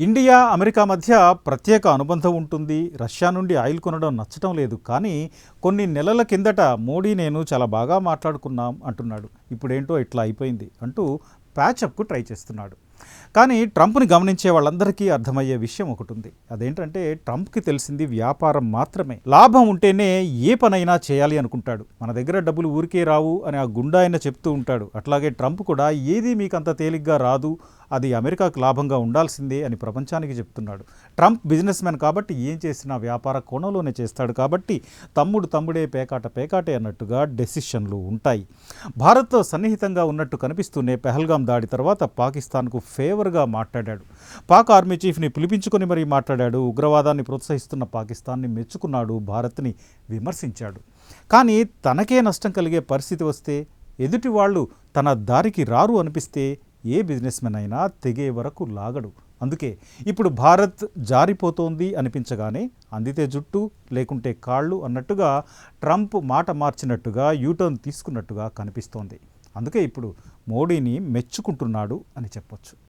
India America మధ్య ప్రత్యేక అనుబంధం ఉంటుంది. రష్యా నుండి ఆయిల్ కొనడం నచ్చటం లేదు. కానీ కొన్ని నెలల కిందట మోడీ నేను చాలా బాగా మాట్లాడుకున్నాం అంటున్నాడు. ఇప్పుడేంటో ఇట్లా అయిపోయింది అంటూ ప్యాచప్కు ట్రై చేస్తున్నాడు. కానీ ట్రంప్ని గమనించే వాళ్ళందరికీ అర్థమయ్యే విషయం ఒకటి ఉంది. అదేంటంటే ట్రంప్కి తెలిసింది వ్యాపారం మాత్రమే. లాభం ఉంటేనే ఏ పనైనా చేయాలి అనుకుంటాడు. మన దగ్గర డబ్బులు ఊరికే రావు అని ఆ గుండా ఆయన చెప్తూ ఉంటాడు. అట్లాగే ట్రంప్ కూడా ఏది మీకు అంత తేలిగ్గా రాదు అది అమెరికాకు లాభంగా ఉండాల్సిందే అని ప్రపంచానికి చెప్తున్నాడు. ట్రంప్ బిజినెస్ మ్యాన్ కాబట్టి ఏం చేసినా వ్యాపార కోణంలోనే చేస్తాడు కాబట్టి తమ్ముడు తమ్ముడే పేకాట పేకాటే అన్నట్టుగా డెసిషన్లు ఉంటాయి. భారత్తో సన్నిహితంగా ఉన్నట్టు కనిపిస్తూనే పెహల్గాం దాడి తర్వాత పాకిస్తాన్కు ఫేవర్గా మాట్లాడాడు. పాక్ ఆర్మీ చీఫ్ని పిలిపించుకొని మరీ మాట్లాడాడు. ఉగ్రవాదాన్ని ప్రోత్సహిస్తున్న పాకిస్తాన్ని మెచ్చుకున్నాడు భారత్ని విమర్శించాడు. కానీ తనకే నష్టం కలిగే పరిస్థితి వస్తే ఎదుటి వాళ్ళు తన దారికి రారు అనిపిస్తే ఏ బిజినెస్ మెన్ అయినా తెగే వరకు లాగడు. అందుకే ఇప్పుడు భారత్ జారిపోతోంది అనిపించగానే అందితే జుట్టు లేకుంటే కాళ్ళు అన్నట్టుగా ట్రంప్ మాట మార్చినట్టుగా యూటర్న్ తీసుకున్నట్టుగా కనిపిస్తోంది. అందుకే ఇప్పుడు మోడీని మెచ్చుకుంటున్నాడు అని చెప్పొచ్చు.